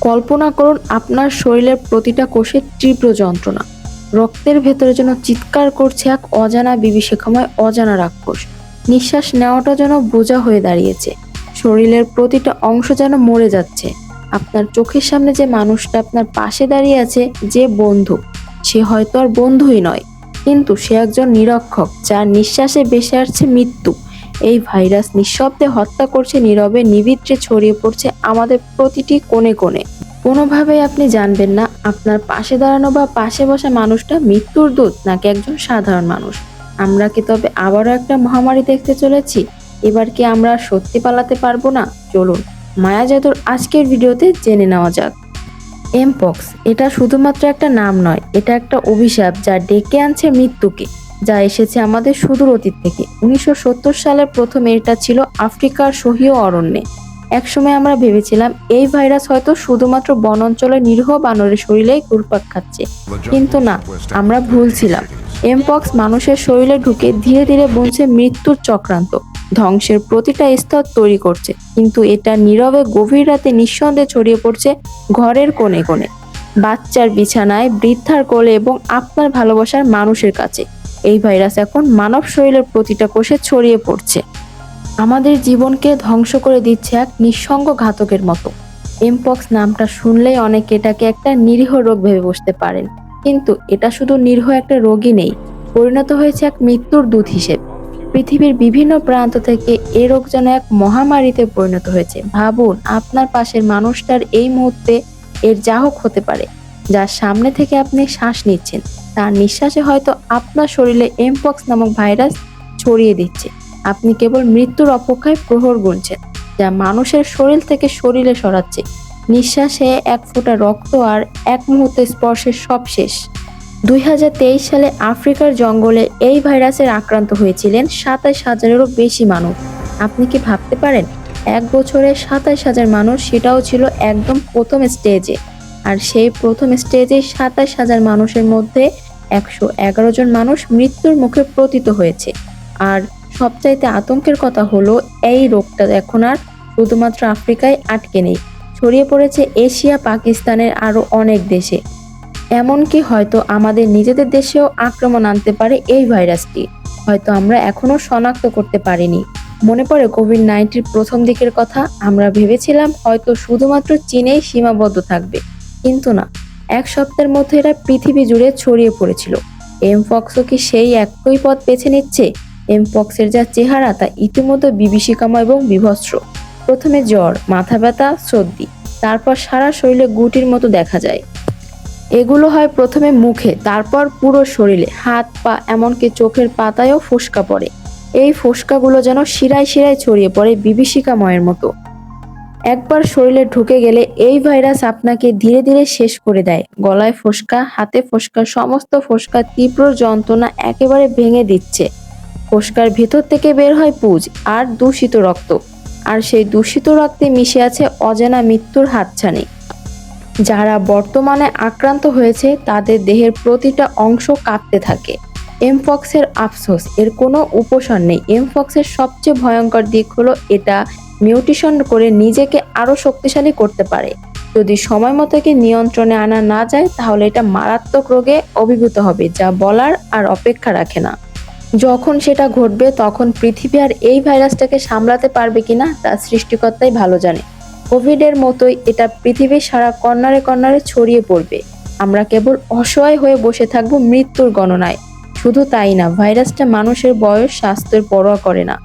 কল্পনা করুন আপনার শরীরের প্রতিটা কোষের তীব্র যন্ত্রণা। রক্তের ভেতরে যেন চিৎকার করছে এক অজানা বিভীষিকাময়, অজানা রাক্ষস। নিঃশ্বাস নেওয়াটা যেন বোঝা হয়ে দাঁড়িয়েছে। শরীরের প্রতিটা অংশ যেন মরে যাচ্ছে। আপনার চোখের সামনে যে মানুষটা আপনার পাশে দাঁড়িয়ে আছে, যে বন্ধু, সে হয়তো আর বন্ধুই নয়, কিন্তু সে একজন নিরক্ষক, যার নিঃশ্বাসে বেসে আসছে মৃত্যু। এই ভাইরাস নিঃশব্দে হত্যা করছে নীরবে, নিবিত্রে ছড়িয়ে পড়ছে আমাদের প্রতিটি কোণে কোণে। কোনোভাবেই আপনি জানবেন না আপনার পাশে দাঁড়ানো বা পাশে বসা মানুষটা মৃত্যুর দূত নাকি একজন সাধারণ মানুষ। আমরা কি তবে আবারও একটা মহামারী দেখতে চলেছি? এবার কি আমরা সত্যি পালাতে পারব না? চলুন, মায়া জাদুর আজকের ভিডিওতে জেনে নেওয়া যাক। এমপক্স এটা শুধুমাত্র একটা নাম নয়, এটা একটা অভিশাপ যা ডেকে আনছে মৃত্যুকে। যা এসেছে আমাদের সুদূর অতীত থেকে। উনিশশো সত্তর সালের প্রথম এটা ছিল আফ্রিকার সহীয় অরণ্যে। একসময় আমরা ভেবেছিলাম, এই ভাইরাস হয়তো শুধুমাত্র বন অঞ্চলের নিরীহ বানরের শরীরেই ঘুরপাক খাচ্ছে। কিন্তু না, আমরা ভুল ছিলাম। এমপক্স মানুষের শরীরে ঢুকে ধীরে ধীরে বুনছে মৃত্যুর চক্রান্ত। ধ্বংসের প্রতিটা স্তর তৈরি করছে। কিন্তু এটা নীরবে গভীর রাতে নিঃসন্দেহে ছড়িয়ে পড়ছে ঘরের কোণে কোণে। বাচ্চার বিছানায় বৃদ্ধার কোলে এবং আপনার ভালোবাসার মানুষের কাছে। এই ভাইরাস এখন মানব শরীরের প্রতিটা কোষে ছড়িয়ে পড়ছে। আমাদের জীবনকে ধ্বংস করে দিচ্ছে এক নিঃসঙ্গ ঘাতকের মতো। এমপক্স নামটা শুনলেই অনেকে এটাকে একটা নিরীহ রোগ ভেবে বসতে পারেন। কিন্তু এটা শুধু নিরীহ একটা রোগই নেই, পরিণত হয়েছে এক মৃত্যুর দূত হিসেবে। পৃথিবীর বিভিন্ন প্রান্ত থেকে এ রোগ যেন এক মহামারীতে পরিণত হয়েছে। ভাবুন, আপনার পাশের মানুষটার এই মুহূর্তে এর যাহক হতে পারে, যার সামনে থেকে আপনি শ্বাস নিচ্ছেন। তার নিঃশ্বাসে হয়তো আপনার শরীরে এমপক্স নামক ভাইরাস ছড়িয়ে দিচ্ছে। আপনি কেবল মৃত্যুর অপেক্ষায় প্রহর গুনছেন, যা মানুষের শরীর থেকে শরীরে সরাচ্ছে। নিঃশ্বাসে এক ফোঁটা রক্ত আর এক মুহূর্তে স্পর্শের সব শেষ। দুই হাজার তেইশ সালে আফ্রিকার জঙ্গলে এই ভাইরাসের আক্রান্ত হয়েছিলেন সাতাইশ হাজারেরও বেশি মানুষ। আপনি কি ভাবতে পারেন, এক বছরে সাতাইশ হাজার মানুষ সেটাও ছিল একদম প্রথম স্টেজে। আর সেই প্রথম স্টেজে সাতাইশ হাজার মানুষের মধ্যে একশো এগারো জন মানুষ মৃত্যুর মুখে পতিত হয়েছে। আর সবচাইতে আতঙ্কের কথা হলো, এই রোগটা এখন আর শুধুমাত্র আফ্রিকায় আটকে নেই। ছড়িয়ে পড়েছে এশিয়া, পাকিস্তানের আরও অনেক দেশে। এমনকি হয়তো আমাদের নিজেদের দেশেও আক্রমণ আনতে পারে এই ভাইরাসটি। হয়তো আমরা এখনও শনাক্ত করতে পারিনি। মনে পড়ে কোভিড নাইন্টির প্রথম দিকের কথা? আমরা ভেবেছিলাম হয়তো শুধুমাত্র চীনেই সীমাবদ্ধ থাকবে। কিন্তু না এক সপ্তাহের মধ্যে এরা পৃথিবী জুড়ে ছড়িয়ে পড়েছিল। এমফক্সও কি সেই একই পথ বেছে নিচ্ছে? এমপক্সের যা চেহারা তা ইতিমধ্যে বিভীষিকাময় এবং বিভৎস প্রথমে জ্বর, মাথা ব্যথা, সর্দি, তারপর সারা শরীরে গুটির মতো দেখা যায়। এগুলো হয় প্রথমে মুখে, তারপর পুরো শরীরে, হাত, পা, এমনকি চোখের পাতায়ও ফোসকা পড়ে। এই ফোসকাগুলো যেন শিরায় শিরায় ছড়িয়ে পড়ে বিভীষিকাময়ের মতো। একবার শরীরে ঢুকে গেলে এই ভাইরাস আপনাকে ধীরে ধীরে শেষ করে দেয়। গলায় ফোসকা, হাতে ফোসকা, সমস্ত ফোসকা, তীব্র যন্ত্রণা একেবারে ভেঙে দিচ্ছে। ফোসকার ভেতর থেকে বের হয় পুজ আর দূষিত রক্ত। আর সেই দূষিত রক্তে মিশে আছে অজানা মৃত্যুর হাতছানি। যারা বর্তমানে আক্রান্ত হয়েছে, তাদের দেহের প্রতিটা অংশ কাঁপতে থাকে। এমফক্সের আফসোস, এর কোনো উপসর নেই। এমফক্সের সবচেয়ে ভয়ঙ্কর দিক হলো এটা মিউটেশন করে নিজেকে আরও শক্তিশালী করতে পারে। যদি সময় মতো নিয়ন্ত্রণে আনা না যায়, তাহলে এটা মারাত্মক রোগে অভিভূত হবে, যা বলার আর অপেক্ষা রাখে না। যখন সেটা ঘটবে, তখন পৃথিবী আর এই ভাইরাসটাকে সামলাতে পারবে কিনা, তা সৃষ্টিকর্তাই ভালো জানে। কোভিডের মতোই এটা পৃথিবীর সারা কর্নারে কর্নারে ছড়িয়ে পড়বে। আমরা কেবল অসহায় হয়ে বসে থাকব মৃত্যুর গণনায়। শুধু তাই না, ভাইরাসটা মানুষের বয়স, স্বাস্থ্যের পরোয়া করে না।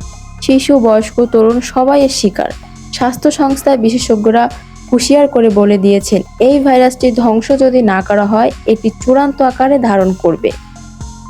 শিশু, বয়স্ক, তরুণ সবাই এর শিকার। স্বাস্থ্য সংস্থার বিশেষজ্ঞরা হুঁশিয়ার করে বলে দিয়েছেন, এই ভাইরাসটি ধ্বংস যদি না করা হয়, এটি চূড়ান্ত আকারে ধারণ করবে।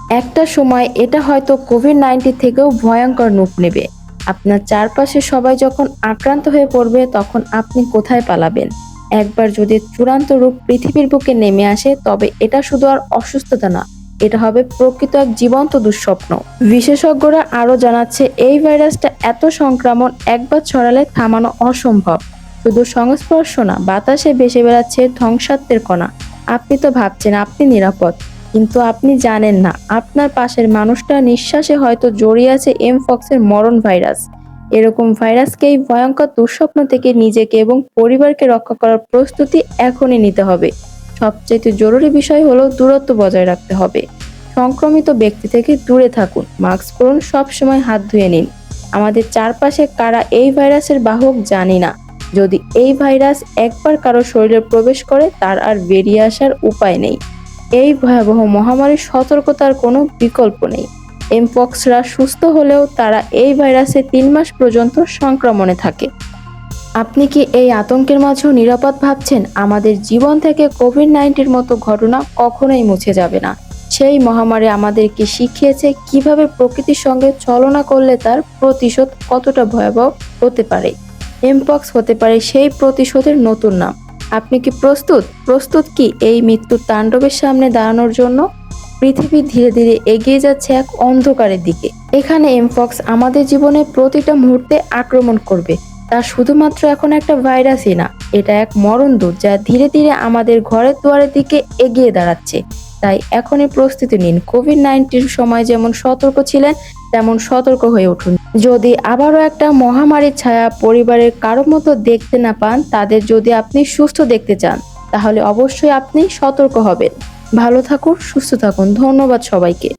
একটা সময় এটা হয়তো কোভিড নাইন্টিন থেকেও ভয়ঙ্কর রূপ নেবে। আপনার চারপাশে সবাই যখন আক্রান্ত হয়ে পড়বে, তখন আপনি কোথায় পালাবেন? একবার যদি চূড়ান্ত রূপ পৃথিবীর বুকে নেমে আসে, তবে এটা শুধু আর অসুস্থতা না এটা হবে প্রকৃত এক জীবন্ত দুঃস্বপ্ন। বিশেষজ্ঞরা আরও জানাচ্ছে, এই ভাইরাসটা এত সংক্রমণ একবার ছড়ালে থামানো অসম্ভব। শুধু সংস্পর্শ না, বাতাসে ভেসে বেড়াচ্ছে ধ্বংসাত্মের কণা। আপনি তো ভাবছেন আপনি নিরাপদ, কিন্তু আপনি জানেন না, আপনার পাশের মানুষটা নিঃশ্বাসে হয়তো জড়িয়ে আছে এম ফক্সের মরণ ভাইরাস। এরকম ভাইরাসকে এই ভয়ঙ্কর দুঃস্বপ্ন থেকে নিজেকে এবং পরিবারকে রক্ষা করার প্রস্তুতি এখনই নিতে হবে। সবচেয়ে জরুরি বিষয় হলো দূরত্ব বজায় রাখতে হবে। সংক্রমিত ব্যক্তি থেকে দূরে থাকুন, মাস্ক পরুন, সবসময় হাত ধুয়ে নিন। আমাদের চারপাশে কারা এই ভাইরাসের বাহক জানি না। যদি এই ভাইরাস একবার কারও শরীরে প্রবেশ করে, তার আর বেরিয়ে আসার উপায় নেই। এই ভয়াবহ মহামারীর সতর্কতার কোনো বিকল্প নেই। এমপক্সরা সুস্থ হলেও তারা এই ভাইরাসে তিন মাস পর্যন্ত সংক্রমণে থাকে। আপনি কি এই আতঙ্কের মাঝেও নিরাপদ ভাবছেন? আমাদের জীবন থেকে কোভিড নাইন্টির মতো ঘটনা কখনোই মুছে যাবে না। সেই মহামারী আমাদেরকে শিখিয়েছে কীভাবে প্রকৃতির সঙ্গে ছলনা করলে তার প্রতিশোধ কতটা ভয়াবহ হতে পারে। এমপক্স হতে পারে সেই প্রতিশোধের নতুন নাম। আপনি কি প্রস্তুত? প্রস্তুত কি এই মৃত্যুর তাণ্ডবের সামনে দাঁড়ানোর জন্য? পৃথিবী ধীরে ধীরে এগিয়ে যাচ্ছে এক অন্ধকারের দিকে। এখানে এমপক্স আমাদের জীবনে প্রতিটা মুহূর্তে আক্রমণ করবে। তা শুধুমাত্র এখন একটা ভাইরাসই না, এটা এক মরণদূত যা ধীরে ধীরে আমাদের ঘরের দুয়ারের দিকে এগিয়ে দাঁড়াচ্ছে। তাই এখনই প্রস্তুতি নিন, কোভিড নাইন্টিন সময় যেমন সতর্ক ছিলেন, তেমন সতর্ক হয়ে উঠুন। যদি আবারও একটা মহামারীর ছায়া পরিবারের কারও মতো দেখতে না পান, তাদের যদি আপনি সুস্থ দেখতে চান, তাহলে অবশ্যই আপনি সতর্ক হবেন। ভালো থাকুন, সুস্থ থাকুন, ধন্যবাদ সবাইকে।